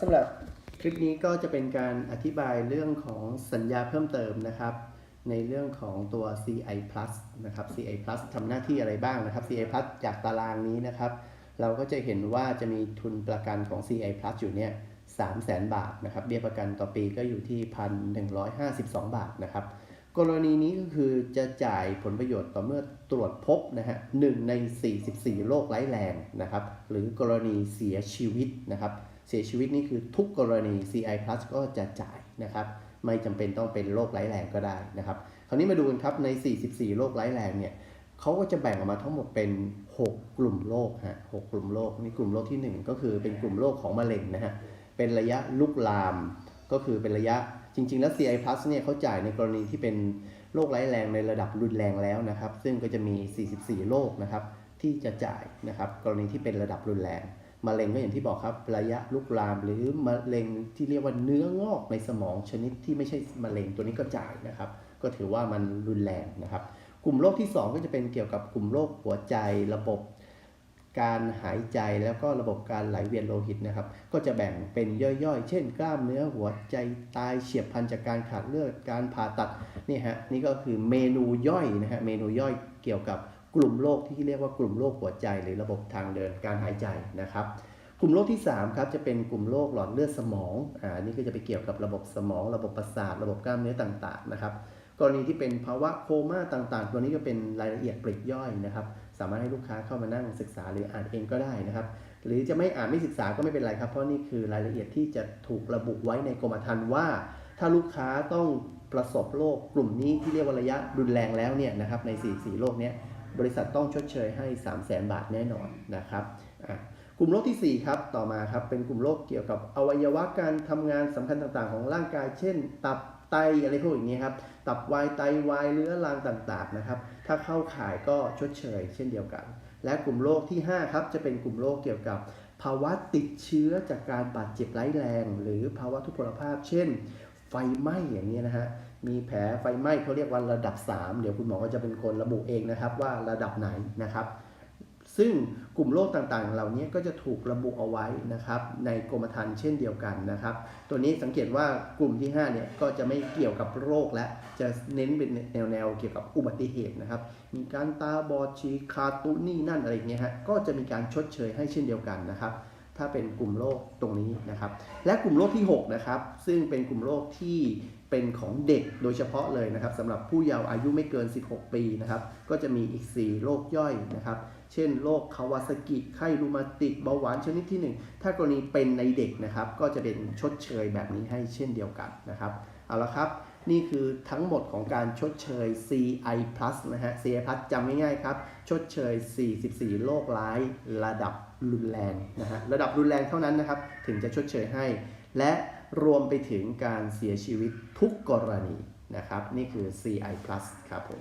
สำหรับคลิปนี้ก็จะเป็นการอธิบายเรื่องของสัญญาเพิ่มเติมนะครับ ในเรื่องของตัว CI Plus นะครับ CI Plus ทำหน้าที่อะไรบ้างนะครับ CI Plus จากตารางนี้นะครับ เราก็จะเห็นว่าจะมีทุนประกันของ CI Plus อยู่เนี่ย3 0 0แสนบาทนะครับ เบี้ยประกันต่อปีก็อยู่ที่1,152บาทนะครับ กรณีนี้ก็คือจะจ่ายผลประโยชน์ต่อเมื่อตรวจพบนะฮะหนึ่งใน 44 โรคร้ายแรงนะครับ หรือกรณีเสียชีวิตนะครับ เสียชีวิตนี่คือทุกกรณี CI Plus ก็จะจ่ายนะครับไม่จำเป็นต้องเป็นโรคร้ายแรงก็ได้นะครับคราวนี้มาดูกันครับใน 44 โรคร้ายแรงเนี่ยเขาก็จะแบ่งออกมาทั้งหมดเป็น 6 กลุ่มโรคฮะหกกลุ่มโรคนี่กลุ่มโรคที่ 1 ก็คือเป็นกลุ่มโรคของมะเร็งนะฮะเป็นระยะลุกลาม ก็คือเป็นระยะจริง ๆ แล้ว CI Plus เนี่ยเขาจ่ายในกรณีที่เป็นโรคร้ายแรงในระดับรุนแรงแล้วนะครับ ซึ่งก็จะมี 44 โรคนะครับที่จะจ่ายนะครับกรณีที่เป็นระดับรุนแรง มะเร็งก็อย่างที่บอกครับ ระยะลุกลามหรือมะเร็งที่เรียกว่าเนื้องอกในสมองชนิดที่ไม่ใช่มะเร็งตัวนี้ก็จ่ายนะครับ ก็ถือว่ามันรุนแรงนะครับ กลุ่มโรคที่ 2 ก็จะเป็นเกี่ยวกับกลุ่มโรคหัวใจระบบการหายใจแล้วก็ระบบการไหลเวียนโลหิตนะครับ ก็จะแบ่งเป็นย่อยๆ เช่น กล้ามเนื้อหัวใจตายเฉียบพลันจากการขาดเลือดการผ่าตัดนี่ฮะนี่ก็คือเมนูย่อยนะฮะเมนูย่อยเกี่ยวกับ กลุ่มโรคที่เรียกว่ากลุ่มโรคหัวใจหรือระบบทางเดินการหายใจนะครับ กลุ่มโรคที่3ครับจะเป็นกลุ่มโรคหลอดเลือดสมองอ่านี่ก็จะไปเกี่ยวกับระบบสมอง ระบบประสาท ระบบกล้ามเนื้อต่างๆนะครับกรณีที่เป็นภาวะโคม่าต่างๆ ตัวนี้ก็เป็นรายละเอียดปลีกย่อยนะครับ สามารถให้ลูกค้าเข้ามานั่งศึกษาหรืออ่านเองก็ได้นะครับ หรือจะไม่อ่านไม่ศึกษาก็ไม่เป็นไรครับ เพราะนี่คือรายละเอียดที่จะถูกระบุไว้ในกรมธรรม์ว่า ถ้าลูกค้าต้องประสบโรคกลุ่มนี้ที่เรียกว่าระยะรุนแรงแล้วเนี่ยนะครับใน 44โรคเนี้ย บริษัทต้องชดเชยให้ 3 0 0 0 0 0บาทแน่นอนนะครับกลุ่มโรคทีสี่ 4 ครับ ต่อมาครับ เป็นกลุ่มโรคเกี่ยวกับอวัยวะการทำงานสำคัญต่างๆ ของร่างกาย เช่น ตับ ไต อะไรพวกอย่างนี้ครับ ตับวาย ไตวาย เรื้อรังต่างๆ นะครับ ถ้าเข้าข่ายก็ชดเชย เช่นเดียวกัน และกลุ่มโรคที่ 5 ครับ จะเป็นกลุ่มโรคเกี่ยวกับภาวะติดเชื้อจากการบาดเจ็บร้ายแรง หรือภาวะทุพพลภาพ เช่น ไฟไหม้อย่างนี้นะฮะ มีแผลไฟไหม้เขาเรียกว่าระดับ 3 เดี๋ยวคุณหมอก็จะเป็นคนระบุเองนะครับว่าระดับไหนนะครับ ซึ่งกลุ่มโรคต่างๆ เหล่านี้ก็จะถูกระบุเอาไว้นะครับ ในกรมธรรม์เช่นเดียวกันนะครับ ตัวนี้สังเกตว่ากลุ่มที่5เนี่ยก็จะไม่เกี่ยวกับโรคและจะเน้นเป็นแนวๆเกี่ยวกับอุบัติเหตุนะครับ มีการตาบอดฉีกขาตุนี่นั่นอะไรอย่างเงี้ยฮะ ก็จะมีการชดเชยให้เช่นเดียวกันนะครับ ถ้าเป็นกลุ่มโรคตรงนี้นะครับ และกลุ่มโรคที่ 6 นะครับ ซึ่งเป็นกลุ่มโรคที่เป็นของเด็กโดยเฉพาะเลยนะครับสำหรับผู้เยาว์อายุไม่เกิน 16 ปีนะครับ ก็จะมีอีก 4 โรคย่อยนะครับ เช่นโรคคาวาซากิ ไข้รูมาติกเบาหวานชนิดที่ 1 ถ้ากรณีเป็นในเด็กนะครับ ก็จะเป็นชดเชยแบบนี้ให้เช่นเดียวกันนะครับ เอาละครับ นี่คือทั้งหมดของการชดเชย CI Plus นะฮะ CI Plus จำง่ายๆครับ ชดเชย 44 โรคร้ายระดับรุนแรงนะฮะ ระดับรุนแรงเท่านั้นนะครับ ถึงจะชดเชยให้ และ รวมไปถึงการเสียชีวิตทุกกรณีนะครับ นี่คือ CI Plus ครับผม